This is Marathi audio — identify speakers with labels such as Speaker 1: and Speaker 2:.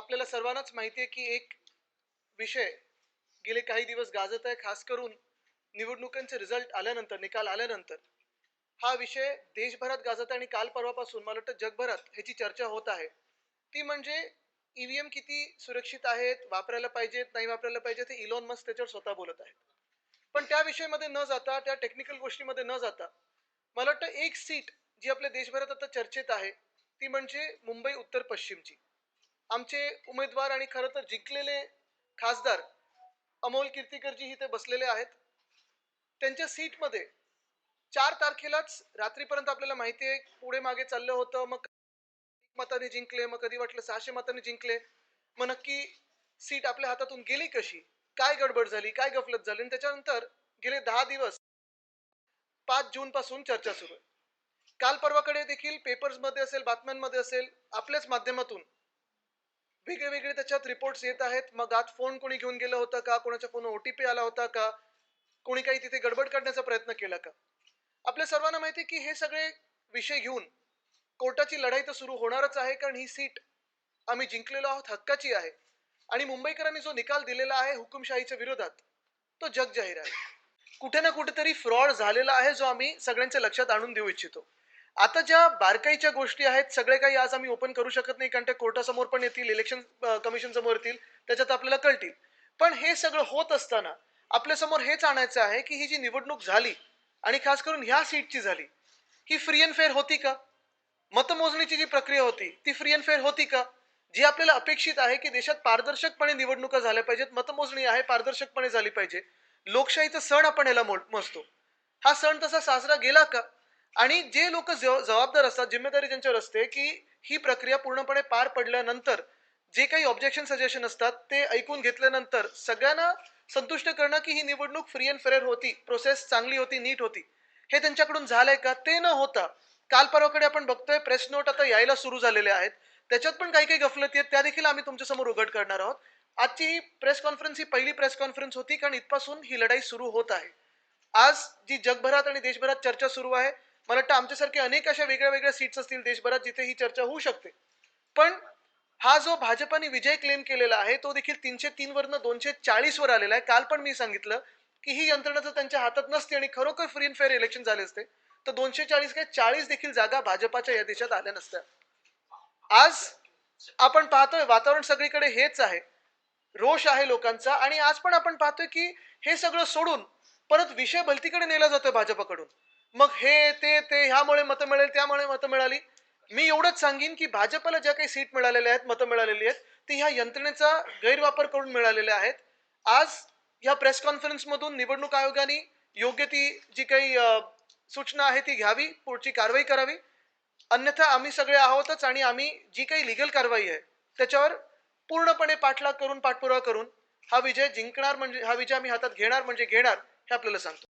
Speaker 1: आपल्याला सर्वांनाच माहिती आहे की एक विषय गेले काही दिवस गाजत आहे खास करून निवडणुकांचे रिझल्ट आल्यानंतर निकाल आल्यानंतर. हा विषय देशभरात गाजत आहे आणि काल परवापासून मला वाटतं जगभरात ह्याची चर्चा होत आहे. ती म्हणजे ईव्हीएम किती सुरक्षित आहेत वापरायला पाहिजेत नाही वापरायला पाहिजे ते इलॉन मस्क त्याच्यावर स्वतः बोलत आहेत. पण त्या विषयामध्ये न जाता त्या टेक्निकल गोष्टीमध्ये न जाता मला वाटतं एक सीट जी आपल्या देशभरात आता चर्चेत आहे ती म्हणजे मुंबई उत्तर पश्चिमची. आमचे उमेदवार आणि खरं तर जिंकलेले खासदार अमोल कीर्तिकरजी इथे बसलेले आहेत. त्यांच्या सीटमध्ये चार तारखेलाच रात्रीपर्यंत आपल्याला माहिती आहे पुढे मागे चाललं होतं मग मताने जिंकले मग कधी वाटलं सहाशे मताने जिंकले मग नक्की सीट आपल्या हातातून गेली कशी? काय गडबड झाली काय गफलत झाली? आणि त्याच्यानंतर गेले दहा दिवस पाच जून पासून चर्चा सुरू आहे. काल परवाकडे देखील पेपर्समध्ये असेल बातम्यांमध्ये असेल आपल्याच माध्यमातून वेगळे वेगळे त्याच्यात रिपोर्ट्स येत आहेत. मग आत फोन कोणी घेऊन गेलं होतं का? कोणाच्या फोन ओटीपी आला होता का? कोणी काही तिथे गडबड करण्याचा प्रयत्न केला का? आपल्या सर्वांना माहिती आहे की हे सगळे विषय घेऊन कोर्टाची लढाई तर सुरू होणारच आहे कारण ही सीट आम्ही जिंकलेलो आहोत हक्काची आहे. आणि मुंबईकरांनी जो निकाल दिलेला आहे हुकुमशाहीच्या विरोधात तो जग जाहीर आहे. कुठे ना कुठेतरी फ्रॉड झालेला आहे जो आम्ही सगळ्यांच्या लक्षात आणून देऊ इच्छितो. आता ज्या बारकाईच्या गोष्टी आहेत सगळे काही आज आम्ही ओपन करू शकत नाही कारण ते कोर्टासमोर पण येतील इलेक्शन कमिशन समोर येतील त्याच्यात आपल्याला कळतील. पण हे सगळं होत असताना आपल्यासमोर हेच आणायचं आहे की ही जी निवडणूक झाली आणि खास करून ह्या सीटची झाली ही फ्री अँड फेअर होती का? मतमोजणीची जी प्रक्रिया होती ती फ्री अँड फेअर होती का? जी आपल्याला अपेक्षित आहे की देशात पारदर्शकपणे निवडणुका झाल्या पाहिजेत मतमोजणी आहे पारदर्शकपणे झाली पाहिजे. लोकशाहीचा सण आपण याला मो- मोजतो. हा सण तसा साजरा गेला का? आणि जे लोक जबाबदार असतात जिम्मेदारी त्यांच्यावर असते की ही प्रक्रिया पूर्णपणे पार पडल्यानंतर जे काही ऑब्जेक्शन सजेशन असतात ते ऐकून घेतल्यानंतर सगळ्यांना संतुष्ट करणं की ही निवडणूक फ्री अँड फेअर होती प्रोसेस चांगली होती नीट होती हे त्यांच्याकडून झालंय का ते न होता काल परवाकडे आपण बघतोय प्रेस नोट आता यायला सुरू झालेले आहेत त्याच्यात पण काही काही गफलती आहेत त्या देखील आम्ही तुमच्यासमोर उघड करणार आहोत. आजची ही प्रेस कॉन्फरन्स ही पहिली प्रेस कॉन्फरन्स होती कारण इथपासून ही लढाई सुरू होत आहे. आज जी जगभरात आणि देशभरात चर्चा सुरू आहे मला वाटतं आमच्यासारखे अनेक अशा वेगळ्या वेगळ्या सीट्स असतील देशभरात जिथे ही चर्चा होऊ शकते. पण हा जो भाजपाने विजय क्लेम केलेला आहे तो देखील तीनशे तीन वरनं दोनशे चाळीस वर आलेला आहे. काल पण मी सांगितलं की ही यंत्रणा जर त्यांच्या हातात नसते आणि खरोखर फ्री अँड फेअर इलेक्शन झाले असते तर दोनशे चाळीस काय चाळीस देखील जागा भाजपाच्या या देशात आल्या नसत्या. आज आपण पाहतोय वातावरण सगळीकडे हेच आहे. रोष आहे लोकांचा आणि आज पण आपण पाहतोय की हे सगळं सोडून परत विषय भलतीकडे नेला जातोय भाजपाकडून. मग हे ते ते ह्यामुळे मतं मिळेल त्यामुळे मतं मिळाली. मी एवढंच सांगेन की भाजपला ज्या काही सीट मिळालेल्या आहेत मतं मिळालेली आहेत ती ह्या यंत्रणेचा गैरवापर करून मिळालेल्या आहेत. आज ह्या प्रेस कॉन्फरन्समधून निवडणूक आयोगाने योग्य ती जी काही सूचना आहे ती घ्यावी पुढची कारवाई करावी. अन्यथा आम्ही सगळे आहोतच आणि आम्ही जी काही लिगल कारवाई आहे त्याच्यावर पूर्णपणे पाठलाग करून पाठपुरावा करून हा विजय जिंकणार म्हणजे हा विजय आम्ही हातात घेणार म्हणजे घेणार हे आपल्याला सांगतो.